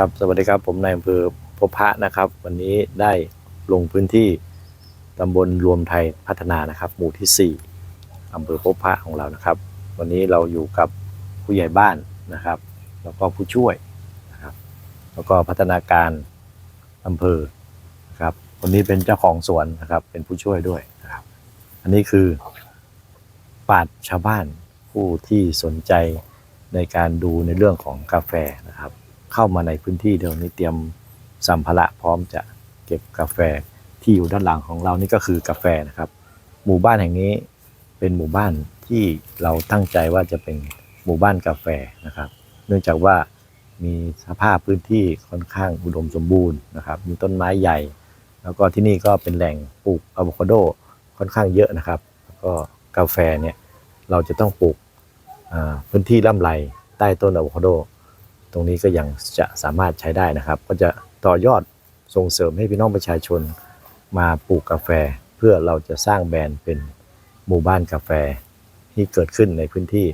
ครับสวัสดีครับผมนายอำเภอพบพระนะครับ วันนี้ได้ลงพื้นที่ตำบลรวมไทยพัฒนานะครับ หมู่ที่ 4อำเภอพบพระของเรานะครับ วันนี้เราอยู่กับผู้ใหญ่บ้านนะครับ แล้วก็ผู้ช่วยนะครับแล้วก็พัฒนาการอำเภอนะครับคนนี้เป็นเจ้าของสวนนะครับ เป็นผู้ช่วยด้วยนะครับ อันนี้คือปาดชาวบ้านผู้ที่สนใจในการดูในเรื่องของกาแฟนะครับ เข้ามาในพื้นที่เดี๋ยวนี้เตรียมสัมภาระพร้อมจะเก็บกาแฟที่อยู่ด้านหลังของเรานี่ก็คือกาแฟนะครับ หมู่บ้านแห่งนี้เป็นหมู่บ้านที่เราตั้งใจว่าจะเป็นหมู่บ้านกาแฟนะครับ เนื่องจากว่ามีสภาพพื้นที่ค่อนข้างอุดมสมบูรณ์นะครับ มีต้นไม้ใหญ่ แล้วก็ที่นี่ก็เป็นแหล่งปลูกอะโวคาโดค่อนข้างเยอะนะครับ แล้วก็กาแฟเนี่ยเราจะต้องปลูกพื้นที่ล่ำไรใต้ต้นอะโวคาโด ตรงนี้ก็ยังจะสามารถใช้ได้นะครับ ก็จะต่อยอดส่งเสริมให้พี่น้องประชาชนมาปลูกกาแฟ เพื่อเราจะสร้างแบรนด์เป็นหมู่บ้านกาแฟที่เกิดขึ้นในพื้นที่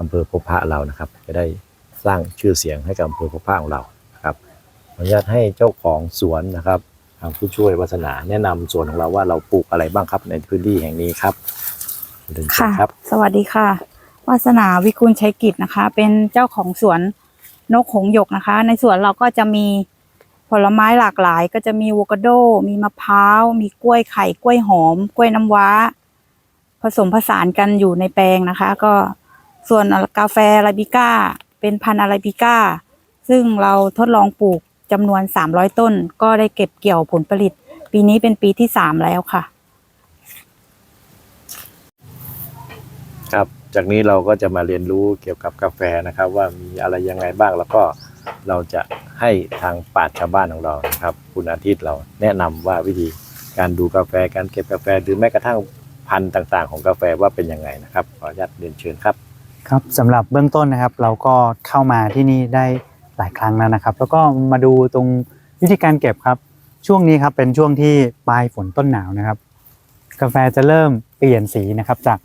อำเภอพบพระเรานะครับ จะได้สร้างชื่อเสียงให้กับอำเภอพบพระของเรานะครับอนุญาตให้เจ้าของสวนนะครับทางผู้ช่วยวัฒนาแนะนำสวนของเราว่าเราปลูกอะไรบ้างครับในพื้นที่แห่งนี้ครับค่ะครับสวัสดีค่ะวาสนาวิกุลชัยกิจนะคะ เป็นเจ้าของสวน นกหงหยกนะคะ ในสวนเราก็จะมีผลไม้หลากหลาย ก็จะมีโวคาโด มีมะพร้าว มีกล้วยไข่ กล้วยหอม กล้วยน้ำว้า ผสมผสานกันอยู่ในแปลงนะคะ ก็ส่วนกาแฟอาราบิก้า เป็นพันธุ์อาราบิก้า ซึ่งเราทดลองปลูกจำนวน 300 ต้น ก็ได้เก็บเกี่ยวผลผลิต ปีนี้เป็นปีที่ 3 แล้วค่ะ ครับ จากนี้เราก็จะมาเรียนรู้เกี่ยวกับกาแฟนะครับ ว่ามีอะไรยังไงบ้างแล้วก็เราจะให้ทางปราชญ์ชาวบ้านของเรานะครับ คุณอาทิตย์เราแนะนำว่าวิธีการดูกาแฟการเก็บกาแฟหรือแม้กระทั่งพันธุ์ต่างๆ ของกาแฟว่าเป็นยังไงนะครับขออนุญาตเรียนเชิญครับ ครับสำหรับเบื้องต้นนะครับ เราก็เข้ามาที่นี่ได้หลายครั้งแล้วนะครับ แล้วก็มาดูตรงวิธีการเก็บครับ ช่วงนี้ครับเป็นช่วงที่ปลายฝนต้นหนาวนะครับ กาแฟจะเริ่มเปลี่ยนสีนะครับจาก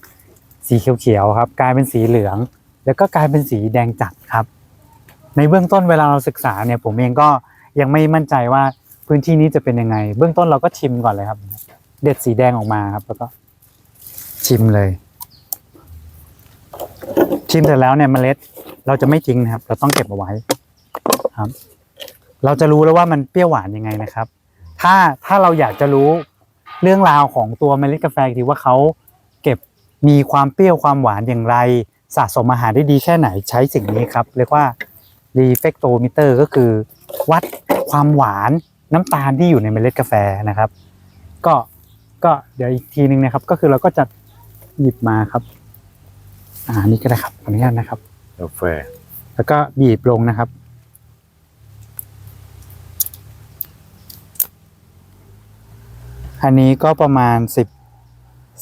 สีเขียวๆครับกลายเป็นสีเหลือง แล้วก็กลายเป็นสีแดงจัดครับ ในเบื้องต้นเวลาเราศึกษาเนี่ยผมเองก็ยังไม่มั่นใจว่าพื้นที่นี้จะเป็นยังไง เบื้องต้นเราก็ชิมก่อนเลยครับ เด็ดสีแดงออกมาครับ แล้วก็ชิมเลย ชิมเสร็จแล้วเนี่ยเมล็ดเราจะไม่ทิ้งนะครับ เราต้องเก็บเอาไว้ครับ เราจะรู้แล้วว่ามันเปรี้ยวหวานยังไงนะครับ ถ้าถ้าเราอยากจะรู้เรื่องราวของตัวเมล็ดกาแฟอีว่าเขา มีความเปรี้ยวความหวานอย่างไร สะสมอาหารได้ดีแค่ไหนใช้สิ่งนี้ครับ เรียกว่า reflectometer ก็คือ วัดความหวานน้ำตาลที่อยู่ในเมล็ดกาแฟนะครับ ก็ก็เดี๋ยวอีกทีนึงนะครับก็คือเราก็จะหยิบมาครับ อ่านี่ก็ได้ครับขออนุญาตนะครับกาแฟแล้วก็บีบลงนะครับ อันนี้ก็ประมาณสิบ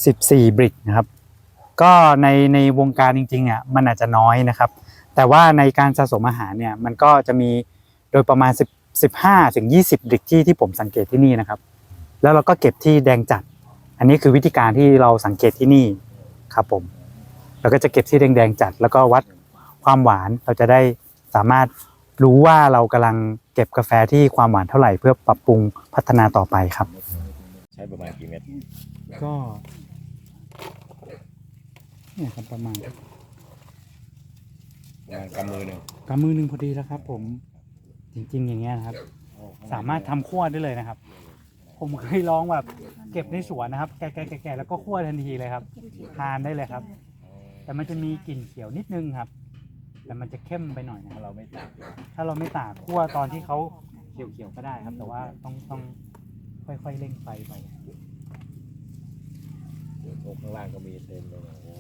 สิบสี่บริกนะครับ ก็ในในวงการจริงๆอะมันอาจจะน้อยนะครับ แต่ว่าในการสะสมอาหารเนี่ยมันก็จะมีโดยประมาณสิบสิบห้าถึงยี่สิบบริกที่ที่ผมสังเกตที่นี่นะครับ แล้วเราก็เก็บที่แดงจัด อันนี้คือวิธีการที่เราสังเกตที่นี่ครับผมเราก็จะเก็บที่แดงๆจัด แล้วก็วัดความหวานเราจะได้สามารถรู้ว่าเรากำลังเก็บกาแฟที่ความหวานเท่าไหร่เพื่อปรับปรุงพัฒนาต่อไปครับ ใช้ประมาณกี่เม็ดก็ เนี่ยครับประมาณประมาณกำมือหนึ่งกำมือหนึ่งพอดีแล้วครับ ผม จริง ๆ อย่างเงี้ยนะครับ สามารถทำคั่วได้เลยนะครับ ผมเคยลองแบบเก็บในสวนนะครับ แก่ๆๆๆแล้วก็คั่วทันทีเลยครับ ทานได้เลยครับ แต่มันจะมีกลิ่นเขียวนิดนึงครับ แต่มันจะเข้มไปหน่อยนะครับเราไม่ตากถ้าเราไม่ตากคั่วตอนที่เขาเขียวๆก็ได้ครับ แต่ว่าต้องต้องค่อยๆเร่งไฟไปเดี๋ยวโต๊ะข้างล่างก็มีเต็มเลยนะโอ้